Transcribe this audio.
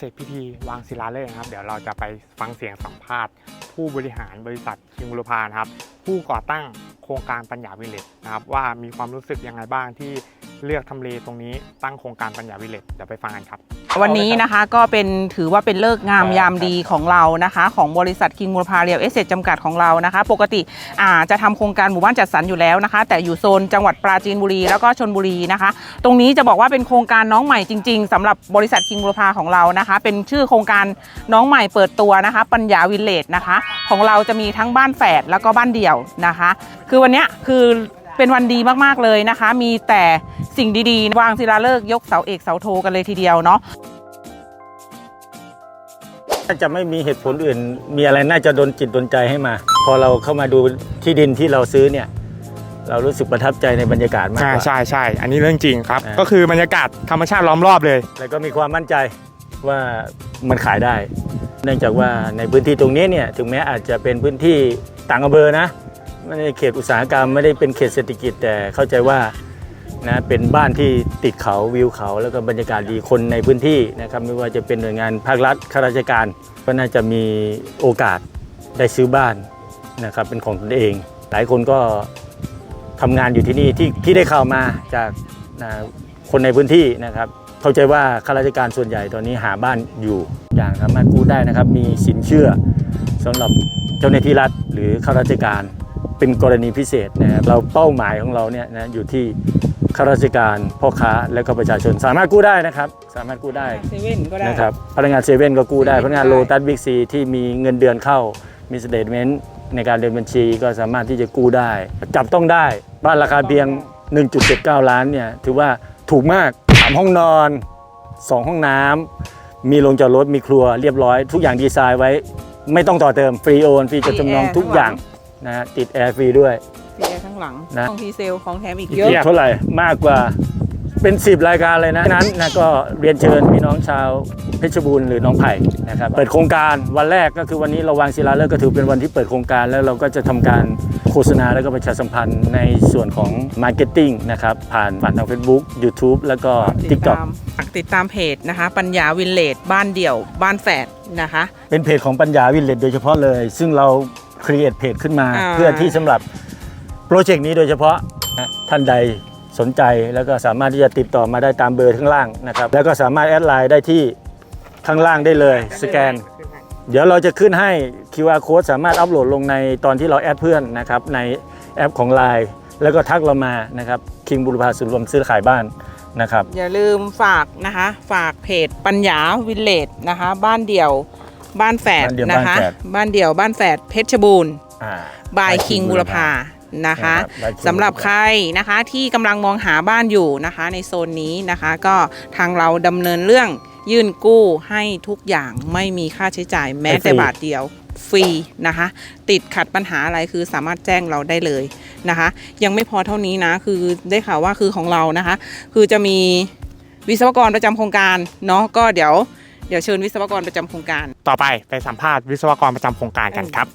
เสร็จพิธีวางศิลาฤกษ์นะครับ เดี๋ยวเราจะไปฟังเสียงสัมภาษณ์ ผู้บริหารบริษัทคิงบุรพานะครับ ผู้ก่อตั้งโครงการปัญญาวิเลตนะครับว่ามีความรู้สึกยังไงบ้างที่ เลือกทำเลตรงนี้ตั้งโครงการปัญญาวิเลจเดี๋ยวไปฟังกันครับ วันนี้นะคะก็เป็นถือว่าเป็นเลิกษ์งามยามดีของเรานะคะ ของบริษัทคิงมูลพาเรียลเอสเซจำกัดของเรานะคะ ปกติอ่าจะทำโครงการหมู่บ้านจัดสรรอยู่แล้วนะคะ แต่อยู่โซนจังหวัดปราจีนบุรีแล้วก็ชนบุรีนะคะ ตรงนี้จะบอกว่าเป็นโครงการน้องใหม่จริง ๆสำหรับบริษัทคิงมูลพาของเรานะคะ เป็นชื่อโครงการน้องใหม่เปิดตัวนะคะ ปัญญาวิลเลจนะคะ ของเราจะมีทั้งบ้านแฝดแล้วก็บ้านเดี่ยวนะคะ คือวันเนี้ยคือ เป็นวันดีมากๆเลยนะคะ มีแต่สิ่งดีๆ วางศิลาฤกษ์ยกเสาเอกเสาโทกันเลยทีเดียวเนาะน่าจะไม่มีเหตุผลอื่น มีอะไรน่าจะดนจิตดนใจให้มา พอเราเข้ามาดูที่ดินที่เราซื้อเนี่ย เรารู้สึกประทับใจในบรรยากาศมากใช่กว่า ใช่ใช่อันนี้เรื่องจริงครับ อ่า ก็คือบรรยากาศธรรมชาติล้อมรอบเลย แล้วก็มีความมั่นใจว่ามันขายได้ เนื่องจากว่าในพื้นที่ตรงนี้เนี่ยถึงแม้อาจจะเป็นพื้นที่ต่างอำเภอนะ ไม่ได้เขตอุตสาหกรรมไม่ได้เป็นเขตเศรษฐกิจแต่เข้าใจว่านะเป็นบ้านที่ติดเขาวิวเขาแล้วก็บรรยากาศดีคนในพื้นที่นะครับไม่ว่าจะเป็นหน่วยงานภาครัฐข้าราชการ ก็น่าจะมีโอกาสได้ซื้อบ้านนะครับเป็นของตนเอง หลายคนก็ทำงานอยู่ที่นี่ที่ที่ได้ข่าวมาจากนะคนในพื้นที่นะครับเข้าใจว่าข้าราชการส่วนใหญ่ตอนนี้หาบ้านอยู่อย่างสามารถกู้ได้นะครับ มีสินเชื่อสำหรับเจ้าหน้าที่รัฐหรือข้าราชการ เป็นกรณีพิเศษนะครับเราเป้าหมายของเราเนี่ยนะอยู่ที่ข้าราชการพ่อค้าและก็ประชาชน สามารถกู้ได้นะครับ สามารถกู้ได้เซเว่นก็ได้นะครับพนักงานเซเว่นก็กู้ได้เซเว่นพนักงานได้โลตัสบิ๊กซีที่มีเงินเดือนเข้ามีสเตทเมนต์ในการเดินบัญชีก็สามารถที่จะกู้ได้ จับต้องได้บ้านราคาเพียง 1.79 ล้านเนี่ยถือว่าถูกมาก3ห้องนอน 2 ห้องน้ำมีโรงจอดรถมีครัวเรียบร้อย ทุกอย่างดีไซน์ไว้ ไม่ต้องต่อเติมฟรีโอนฟรีจดจำนองทุกอย่าง นะฮะติดแอร์ฟรีด้วยพีแอร์ข้างหลังนะ ของพีเซลของแถมอีกอีกเยอะเยอะ เท่าไหร่มากกว่าเป็น 10 รายการเลยนะฉะนั้นนะก็เรียนเชิญพี่น้องชาวเพชรบูรณ์หรือน้องไผ่นะครับเปิดโครงการวันแรกก็คือวันนี้เราวางศิลาฤกษ์ก็ถือเป็นวันที่เปิดโครงการแล้วเราก็จะทำการโฆษณาแล้วก็ประชาสัมพันธ์ในส่วนของ Marketing นะครับผ่านผ่านทาง Facebook YouTube แล้วก็ ติด TikTok ตามติดตามเพจนะคะ ปัญญาวินเลจบ้านเดี่ยว บ้านแฝดนะคะ เป็นเพจของปัญญาวินเลดโดยเฉพาะเลย ซึ่งเรา ครีเอทเพจขึ้นมา อ่า เพื่อที่สำหรับโปรเจกต์นี้โดยเฉพาะนะท่านใดสนใจแล้วก็สามารถที่จะติดต่อมาได้ตามเบอร์ข้างล่างนะครับ แล้วก็สามารถแอดไลน์ได้ที่ข้างล่างได้เลยสแกน เดี๋ยวเราจะขึ้นให้ QR code สามารถอัปโหลดลงในตอนที่เราแอดเพื่อนนะครับในแอปของ Line แล้วก็ทักเรามานะครับคิงบุรพาสุรวมซื้อขายบ้านนะครับ อย่าลืมฝากนะคะ ฝากเพจปัญญาวินเลจนะคะ บ้านเดี่ยว บ้านแฝดบ้านเดี่ยวนะคะบ้านแฝด บ้านเดี่ยวบ้านแฝดเพชรบูรณ์อ่า บายคิงบุรพานะคะนะครับ by King สำหรับใครนะคะที่กำลังมองหาบ้านอยู่นะคะ ในโซนนี้นะคะ ก็ทางเราดำเนินเรื่องยื่นกู้ให้ทุกอย่างไม่มีค่าใช้จ่ายแม้แต่ให้ฟรีบาทเดียวฟรีนะคะ ติดขัดปัญหาอะไรคือสามารถแจ้งเราได้เลยนะคะ ยังไม่พอเท่านี้นะ คือได้ข่าวว่าคือของเรานะคะ คือจะมีวิศวกรประจำโครงการเนาะก็เดี๋ยว เดี๋ยวเชิญวิศวกรประจำโครงการ ต่อไปไปสัมภาษณ์วิศวกรประจำโครงการกันครับ